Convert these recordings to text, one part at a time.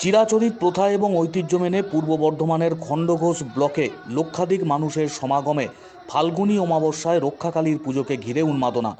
চিরাচরিত প্রথা এবং ঐতিহ্য মেনে পূর্ব বর্ধমানের খণ্ডঘোষ ব্লকে লক্ষাধিক মানুষের সমাগমে ফাল্গুনী অমাবস্যায় রক্ষাকালীর পুজোকে ঘিরে উন্মাদনা।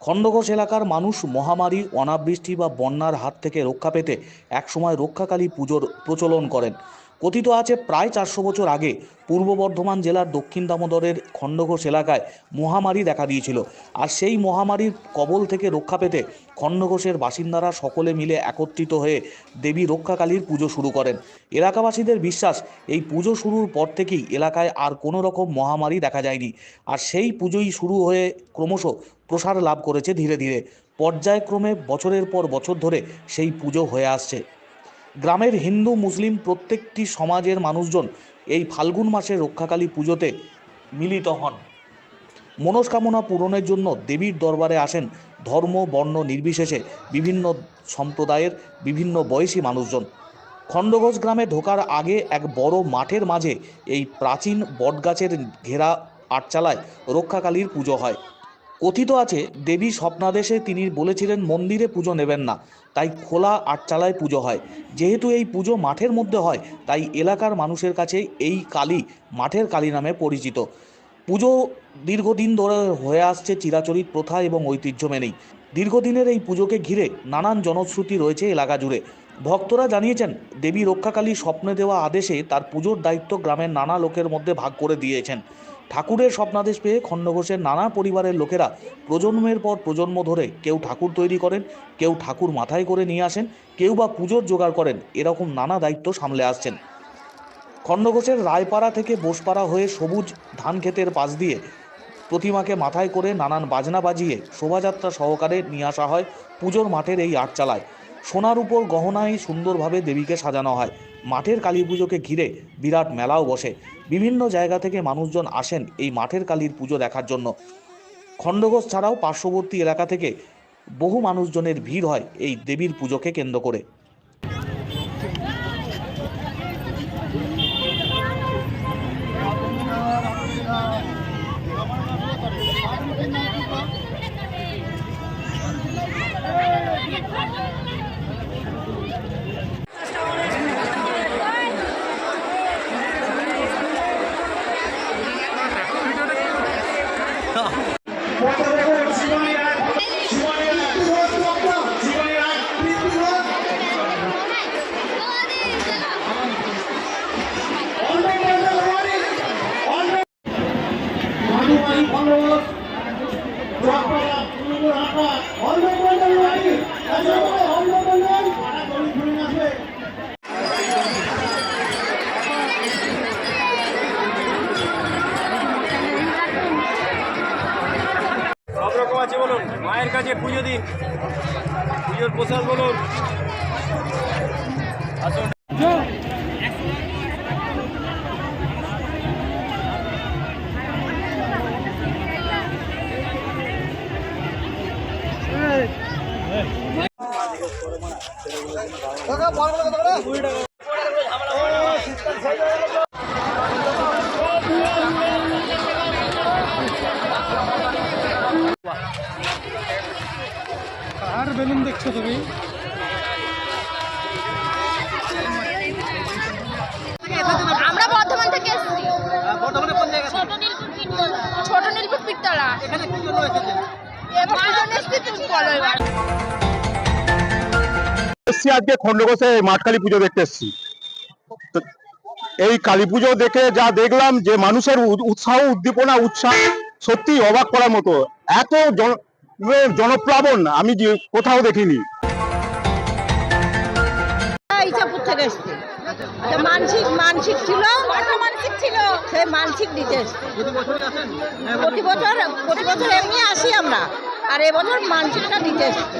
খণ্ডঘোষ এলাকার মানুষ মহামারী, অনাবৃষ্টি বা বন্যার হাত থেকে রক্ষা পেতে একসময় রক্ষাকালী পুজোর প্রচলন করেন। কথিত আছে প্রায় চারশো বছর আগে পূর্ব বর্ধমান জেলার দক্ষিণ দামোদরের খণ্ডঘোষ এলাকায় মহামারী দেখা দিয়েছিল। আর সেই মহামারীর কবল থেকে রক্ষা পেতে খণ্ডঘোষের বাসিন্দারা সকলে মিলে একত্রিত হয়ে দেবী রক্ষাকালীর পুজো শুরু করেন। এলাকাবাসীদের বিশ্বাস, এই পুজো শুরুর পর থেকেই এলাকায় আর কোনো রকম মহামারী দেখা যায়নি। আর সেই পুজোই শুরু হয়ে ক্রমশ প্রসার লাভ করেছে ধীরে ধীরে। পর্যায়ক্রমে বছরের পর বছর ধরে সেই পুজো হয়ে আসছে। গ্রামের হিন্দু, মুসলিম প্রত্যেকটি সমাজের মানুষজন এই ফাল্গুন মাসে রক্ষাকালী পুজোতে মিলিত হন। মনস্কামনা পূরণের জন্য দেবীর দরবারে আসেন ধর্ম, বর্ণ নির্বিশেষে বিভিন্ন সম্প্রদায়ের বিভিন্ন বয়সী মানুষজন। খণ্ডঘোষ গ্রামে ঢোকার আগে এক বড় মাঠের মাঝে এই প্রাচীন বটগাছের ঘেরা আটচালায় রক্ষাকালীর পুজো হয়। কথিত আছে, দেবী স্বপ্নাদেশে তিনি বলেছিলেন, মন্দিরে পুজো নেবেন না, তাই খোলা আটচালায় পুজো হয়। যেহেতু এই পুজো মাঠের মধ্যে হয়, তাই এলাকার মানুষের কাছে এই কালী মাঠের কালী নামে পরিচিত। পুজো দীর্ঘদিন ধরে হয়ে আসছে চিরাচরিত প্রথা এবং ঐতিহ্য মেনেই। দীর্ঘদিনের এই পুজোকে ঘিরে নানান জনশ্রুতি রয়েছে এলাকা জুড়ে। ভক্তরা জানিয়েছেন, দেবী রক্ষাকালী স্বপ্নে দেওয়া আদেশে তার পুজোর দায়িত্ব গ্রামের নানা লোকের মধ্যে ভাগ করে দিয়েছেন। ঠাকুরের স্বপ্নাদেশ পেয়ে খণ্ডঘোষের নানা পরিবারের লোকেরা প্রজন্মের পর প্রজন্ম ধরে কেউ ঠাকুর তৈরি করেন, কেউ ঠাকুর মাথায় করে নিয়ে আসেন, কেউ বা পুজোর জোগাড় করেন, এরকম নানা দায়িত্ব সামলে আসছেন। খণ্ডঘোষের রায়পাড়া থেকে বোসপাড়া হয়ে সবুজ ধান ক্ষেতের পাশ দিয়ে প্রতিমাকে মাথায় করে নানান বাজনা বাজিয়ে শোভাযাত্রা সহকারে নিয়ে আসা হয় পুজোর মাঠের এই আটচালায়। সোনার উপর গহনায় সুন্দরভাবে দেবীকে সাজানো হয়। মাঠের কালী পুজোকে ঘিরে বিরাট মেলাও বসে। বিভিন্ন জায়গা থেকে মানুষজন আসেন এই মাঠের কালীর পুজো দেখার জন্য। খণ্ডঘোষ ছাড়াও পার্শ্ববর্তী এলাকা থেকে বহু মানুষজনের ভিড় হয় এই দেবীর পুজোকে কেন্দ্র করে। আছে বলুন মায়ের কাছে পুজো দিন। পুজোর প্রসাদ বলুন। আসুন। আর বেলুন দেখছ তুমি আমরা বর্ধমান থেকে এসেছি। বর্তমানে কোন জায়গা ছোট নীলপুর পিঠতলা। ছোট নীলপুর পিঠতলা। এখানে কি জন্য এসেছেন? এবার পুজো এসেছি তুমি বলো এবার। এসছি আজকে খন্ডঘোষে মাঠকালী পুজো দেখতে এসছি। এই কালী পুজো দেখে যা দেখলাম যে মানুষের উৎসাহ, উদ্দীপনা, উৎসাহ সত্যি অবাক করার মতো। এত জনপ্লাবন আমি কোথাও দেখিনি। আমরা। আর এবছর মানসিকটা দিতে এসছে।